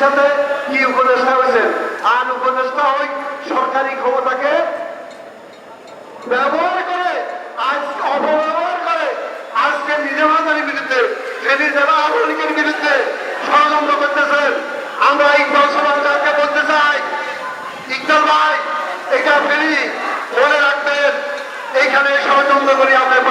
সাথে কি উপদেষ্টা হয়েছেন? আর উপদেষ্টা ওই সরকারি ক্ষমতাকে ব্যবহার করে আজ অপব্যবহার করে, আজকে নিজে মাতারির বিরুদ্ধে সেটি যারা আওয়ামী বিরুদ্ধে ষড়যন্ত্র করতেছেন। আমরা ইকবাল সমাজকে বলতে চাই? ইকবাল ভাই, এটা ফেরি মনে রাখবেন। এইখানে ষড়যন্ত্র করি পারবেন